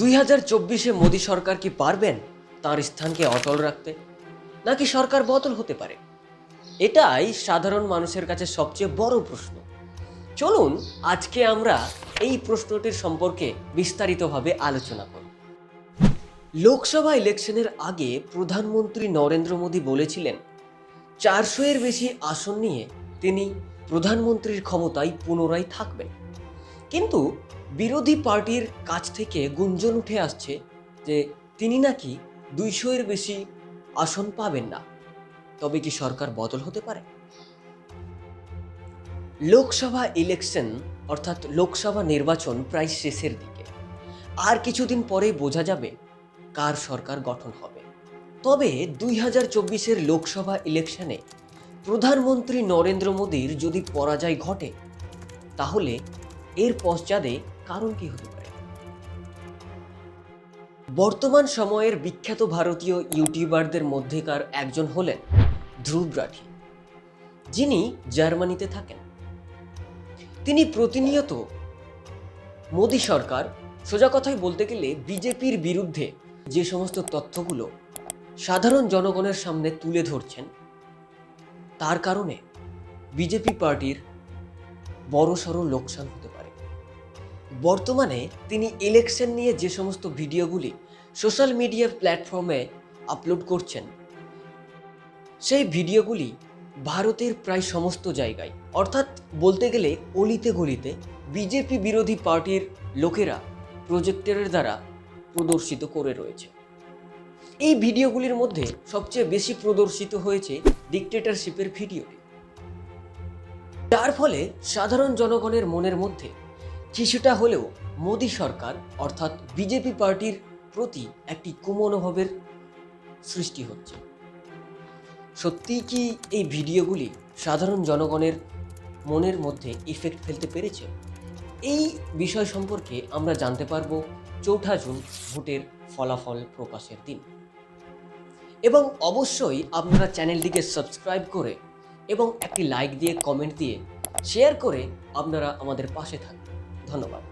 দুই হাজার চব্বিশে মোদী সরকার কি পারবেন তার স্থানকে অটল রাখতে? নাকি সরকার বদল হতে পারে? এটাই সাধারণ মানুষের কাছে সবচেয়ে বড় প্রশ্ন। চলুন আজকে আমরা এই প্রশ্নটির সম্পর্কে বিস্তারিতভাবে আলোচনা করব লোকসভা ইলেকশনের আগে প্রধানমন্ত্রী নরেন্দ্র মোদী বলেছিলেন চারশো এর বেশি আসন নিয়ে তিনি প্রধানমন্ত্রীর ক্ষমতায় পুনরায় থাকবেন। কিন্তু বিরোধী পার্টির কাছ থেকে গুঞ্জন উঠে আসছে যে তিনি নাকি দুইশো এর বেশি আসন পাবেন না। তবে কি সরকার বদল হতে পারে? লোকসভা ইলেকশন, অর্থাৎ লোকসভা নির্বাচন প্রায় শেষের দিকে। আর কিছুদিন পরেই বোঝা যাবে কার সরকার গঠন হবে। তবে দুই হাজার চব্বিশের লোকসভা ইলেকশনে প্রধানমন্ত্রী নরেন্দ্র মোদীর যদি পরাজয় ঘটে, তাহলে এর পশ্চাদে কারণ কি হতে পারে? বর্তমান সময়ের বিখ্যাত ভারতীয় ইউটিউবারদের মধ্যেকার একজন হলেন ধ্রুব রাঠি। যিনি জার্মানিতে থাকেন। তিনি প্রতিনিয়ত মোদী সরকার সোজা কথায় বলতে গেলে বিজেপির বিরুদ্ধে যে সমস্ত তথ্যগুলো সাধারণ জনগণের সামনে তুলে ধরছেন, তার কারণে বিজেপি পার্টির বড়সড় লোকসান হতে বর্তমানে তিনি ইলেকশন নিয়ে যে সমস্ত ভিডিওগুলি সোশ্যাল মিডিয়া প্ল্যাটফর্মে আপলোড করছেন, সেই ভিডিওগুলি ভারতের প্রায় সমস্ত জায়গায়। অর্থাৎ বলতে গেলে অলিতে গলিতে বিজেপি বিরোধী পার্টির লোকেরা প্রজেক্টরের দ্বারা প্রদর্শিত করে রয়েছে। এই ভিডিওগুলির মধ্যে সবচেয়ে বেশি প্রদর্শিত হয়েছে ডিকটেটরশিপের ভিডিওটি যার ফলে সাধারণ জনগণের মনের মধ্যে কিছুটা হলেও মোদী সরকার, অর্থাৎ বিজেপি পার্টির প্রতি একটি কুমনোভাবের সৃষ্টি হচ্ছে। সত্যিই কি এই ভিডিওগুলি সাধারণ জনগণের মনের মধ্যে ইফেক্ট ফেলতে পেরেছে? এই বিষয় সম্পর্কে আমরা জানতে পারব চৌঠা জুন ভোটের ফলাফল প্রকাশের দিন। এবং অবশ্যই আপনারা চ্যানেলটিকে সাবস্ক্রাইব করে এবং একটি লাইক দিয়ে কমেন্ট দিয়ে শেয়ার করে আপনারা আমাদের পাশে থাকবেন। 看到了。